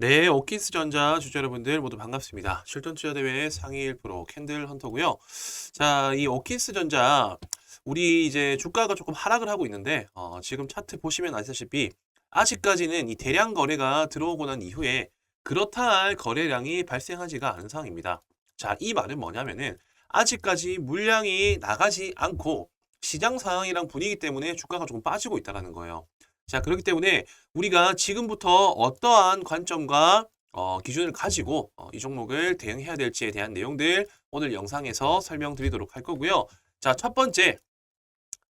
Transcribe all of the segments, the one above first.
네, 오키스 전자 주주 여러분들 모두 반갑습니다. 실전 투자 대회 상위 1% 캔들 헌터고요. 자, 이 오키스 전자 우리 이제 주가가 조금 하락을 하고 있는데 어, 지금 차트 보시면 아시다시피 아직까지는 이 대량 거래가 들어오고 난 이후에 그렇다 할 거래량이 발생하지가 않은 상황입니다. 자, 이 말은 뭐냐면은 아직까지 물량이 나가지 않고 시장 상황이랑 분위기 때문에 주가가 조금 빠지고 있다는 거예요. 자, 그렇기 때문에 우리가 지금부터 어떠한 관점과 어, 기준을 가지고 어, 이 종목을 대응해야 될지에 대한 내용들 오늘 영상에서 설명드리도록 할 거고요. 자, 첫 번째.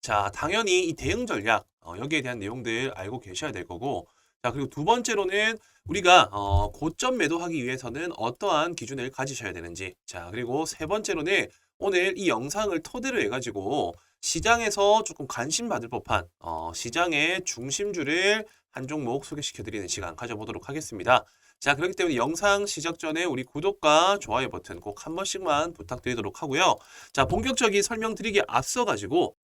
자, 당연히 이 대응 전략, 어, 여기에 대한 내용들 알고 계셔야 될 거고. 자, 그리고 두 번째로는 우리가 어, 고점 매도하기 위해서는 어떠한 기준을 가지셔야 되는지. 자, 그리고 세 번째로는 오늘 이 영상을 토대로 해가지고 시장에서 조금 관심 받을 법한 어, 시장의 중심주를 한 종목 소개시켜 드리는 시간 가져보도록 하겠습니다. 자, 그렇기 때문에 영상 시작 전에 우리 구독과 좋아요 버튼 꼭 한 번씩만 부탁드리도록 하고요. 자, 본격적인 설명드리기에 앞서 가지고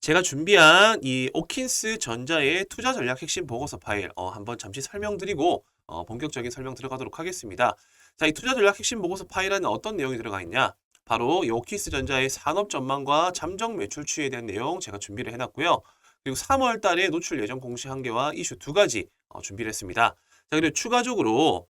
제가 준비한 이 오킨스 전자의 투자 전략 핵심 보고서 파일 어, 한번 잠시 설명드리고 어, 본격적인 설명 들어가도록 하겠습니다. 자, 이 투자 전략 핵심 보고서 파일에는 어떤 내용이 들어가 있냐? 바로 이 오키스 전자의 산업 전망과 잠정 매출 추이에 대한 내용 제가 준비를 해놨고요. 그리고 3월 달에 노출 예정 공시 한계와 이슈 두 가지 어, 준비를 했습니다. 자, 그리고 추가적으로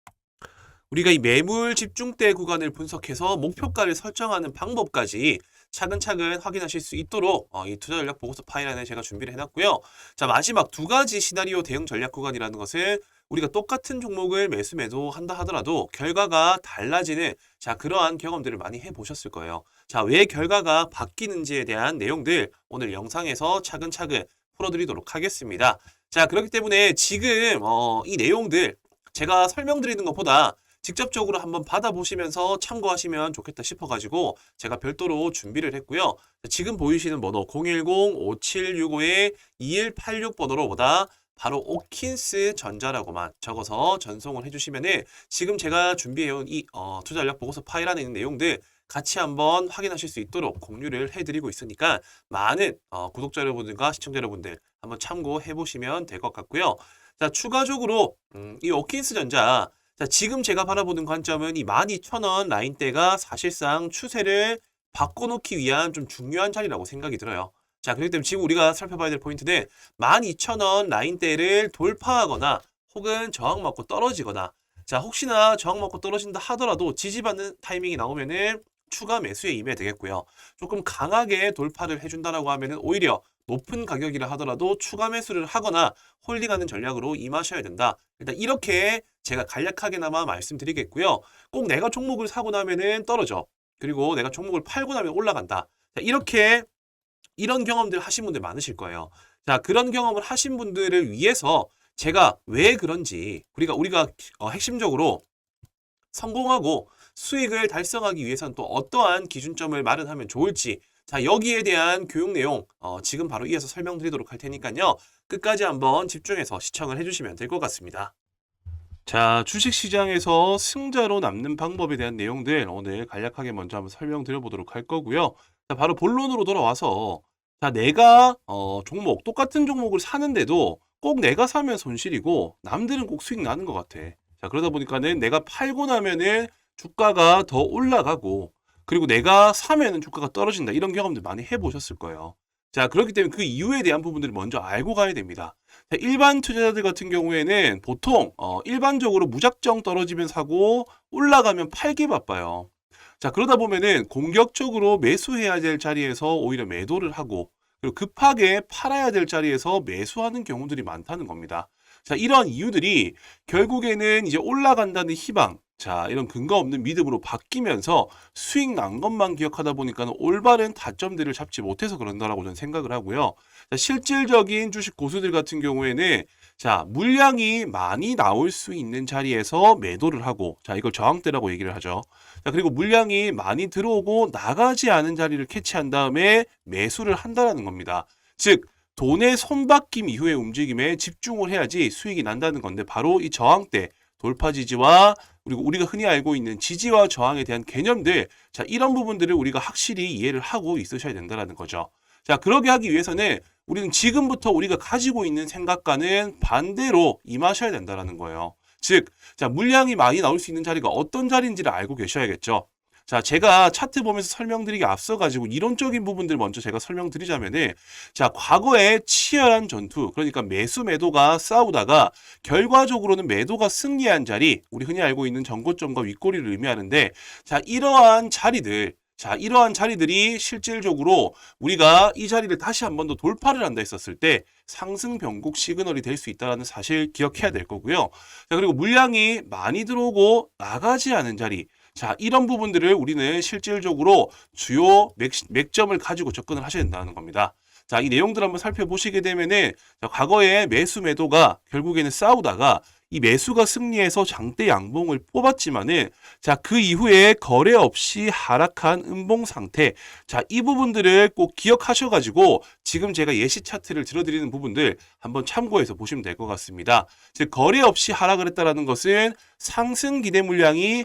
우리가 이 매물 집중대 구간을 분석해서 목표가를 설정하는 방법까지 차근차근 확인하실 수 있도록 어, 이 투자 전략 보고서 파일 안에 제가 준비를 해놨고요. 자 마지막 두 가지 시나리오 대응 전략 구간이라는 것은 우리가 똑같은 종목을 매수 매도한다 하더라도 결과가 달라지는 자 그러한 경험들을 많이 해보셨을 거예요. 자 왜 결과가 바뀌는지에 대한 내용들 오늘 영상에서 차근차근 풀어드리도록 하겠습니다. 자 그렇기 때문에 지금 어, 이 내용들 제가 설명드리는 것보다 직접적으로 한번 받아보시면서 참고하시면 좋겠다 싶어가지고 제가 별도로 준비를 했고요. 지금 보이시는 번호 010-5765-2186 번호로보다 바로 오킨스 전자라고만 적어서 전송을 해주시면은 지금 제가 준비해온 이 어, 투자 전략 보고서 파일 안에 있는 내용들 같이 한번 확인하실 수 있도록 공유를 해드리고 있으니까 많은 어, 구독자 여러분들과 시청자 여러분들 한번 참고해 보시면 될 것 같고요. 자 추가적으로 음, 이 오킨스 전자 자, 지금 제가 바라보는 관점은 이 12,000원 라인대가 사실상 추세를 바꿔놓기 위한 좀 중요한 자리라고 생각이 들어요. 자, 그렇기 때문에 지금 우리가 살펴봐야 될 포인트는 12,000원 라인대를 돌파하거나 혹은 저항 맞고 떨어지거나 자, 혹시나 저항 맞고 떨어진다 하더라도 지지받는 타이밍이 나오면은 추가 매수에 임해야 되겠고요. 조금 강하게 돌파를 해준다라고 하면은 오히려 높은 가격이라 하더라도 추가 매수를 하거나 홀딩하는 전략으로 임하셔야 된다. 일단 이렇게 제가 간략하게나마 말씀드리겠고요. 꼭 내가 종목을 사고 나면은 떨어져. 그리고 내가 종목을 팔고 나면 올라간다. 자, 이렇게 이런 경험들 하신 분들 많으실 거예요. 자, 그런 경험을 하신 분들을 위해서 제가 왜 그런지 우리가 우리가 어, 핵심적으로 성공하고 수익을 달성하기 위해서는 또 어떠한 기준점을 마련하면 좋을지 자 여기에 대한 교육 내용 어, 지금 바로 이어서 설명드리도록 할 테니까요 끝까지 한번 집중해서 시청을 해주시면 될 것 같습니다. 자 주식시장에서 승자로 남는 방법에 대한 내용들 오늘 간략하게 먼저 한번 설명드려 보도록 할 거고요. 자 바로 본론으로 돌아와서 자 내가 어, 종목 똑같은 종목을 사는데도 꼭 내가 사면 손실이고 남들은 꼭 수익 나는 것 같아. 자 그러다 보니까는 내가 팔고 나면은 주가가 더 올라가고 그리고 내가 사면은 주가가 떨어진다. 이런 경험들 많이 해보셨을 거예요. 자, 그렇기 때문에 그 이유에 대한 부분들을 먼저 알고 가야 됩니다. 자, 일반 투자자들 같은 경우에는 보통 어, 일반적으로 무작정 떨어지면 사고 올라가면 팔기 바빠요. 자, 그러다 보면은 공격적으로 매수해야 될 자리에서 오히려 매도를 하고 그리고 급하게 팔아야 될 자리에서 매수하는 경우들이 많다는 겁니다. 자, 이런 이유들이 결국에는 이제 올라간다는 희망, 자, 이런 근거 없는 믿음으로 바뀌면서 수익 난 것만 기억하다 보니까 올바른 다점들을 잡지 못해서 그런다라고 저는 생각을 하고요. 자, 실질적인 주식 고수들 같은 경우에는 자, 물량이 많이 나올 수 있는 자리에서 매도를 하고, 자, 이걸 저항대라고 얘기를 하죠. 자, 그리고 물량이 많이 들어오고 나가지 않은 자리를 캐치한 다음에 매수를 한다라는 겁니다. 즉, 돈의 손바뀜 이후의 움직임에 집중을 해야지 수익이 난다는 건데 바로 이 저항대 돌파 지지와 그리고 우리가 흔히 알고 있는 지지와 저항에 대한 개념들 자 이런 부분들을 우리가 확실히 이해를 하고 있으셔야 된다는 거죠. 자 그러게 하기 위해서는 우리는 지금부터 우리가 가지고 있는 생각과는 반대로 임하셔야 된다는 거예요. 즉, 자, 물량이 많이 나올 수 있는 자리가 어떤 자리인지를 알고 계셔야겠죠. 자, 제가 차트 보면서 설명드리기 앞서 가지고 이론적인 부분들 먼저 제가 설명드리자면은, 자, 과거에 치열한 전투, 그러니까 매수 매도가 싸우다가 결과적으로는 매도가 승리한 자리, 우리 흔히 알고 있는 전고점과 윗꼬리를 의미하는데, 자, 이러한 자리들, 자, 이러한 자리들이 실질적으로 우리가 이 자리를 다시 한 번 더 돌파를 한다 했었을 때 상승 변곡 시그널이 될 수 있다는 사실 기억해야 될 거고요. 자, 그리고 물량이 많이 들어오고 나가지 않은 자리. 자, 이런 부분들을 우리는 실질적으로 주요 맥, 맥점을 가지고 접근을 하셔야 된다는 겁니다. 자, 이 내용들 한번 살펴보시게 되면은 자, 과거에 매수 매도가 결국에는 싸우다가 이 매수가 승리해서 장대 양봉을 뽑았지만은 자, 그 이후에 거래 없이 하락한 음봉 상태. 자, 이 부분들을 꼭 기억하셔 가지고 지금 제가 예시 차트를 들어드리는 부분들 한번 참고해서 보시면 될 것 같습니다. 즉 거래 없이 하락을 했다라는 것은 상승 기대 물량이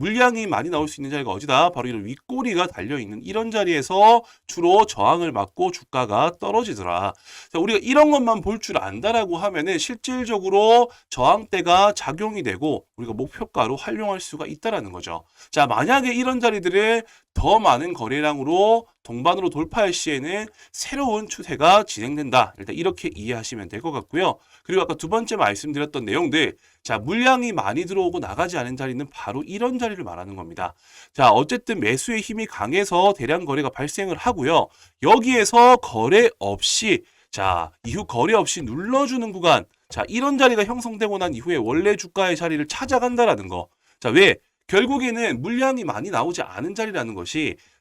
물량이 많이 나올 수 있는 자리가 어디다? 바로 이런 윗꼬리가 달려있는 이런 자리에서 주로 저항을 맞고 주가가 떨어지더라. 자, 우리가 이런 것만 볼 줄 안다라고 하면은 실질적으로 저항대가 작용이 되고 우리가 목표가로 활용할 수가 있다라는 거죠. 자, 만약에 이런 자리들을 더 많은 거래량으로 동반으로 돌파할 시에는 새로운 추세가 진행된다. 일단 이렇게 이해하시면 될 것 같고요. 그리고 아까 두 번째 말씀드렸던 내용들, 자, 물량이 많이 들어오고 나가지 않은 자리는 바로 이런 자리를 말하는 겁니다. 자, 어쨌든 매수의 힘이 강해서 대량 거래가 발생을 하고요. 여기에서 거래 없이 자, 이후 거래 없이 눌러주는 구간. 자, 이런 자리가 형성되고 난 이후에 원래 주가의 자리를 찾아간다라는 거. 자, 왜? 결국에는 물량이 많이 나오지 않은 자리라는 것이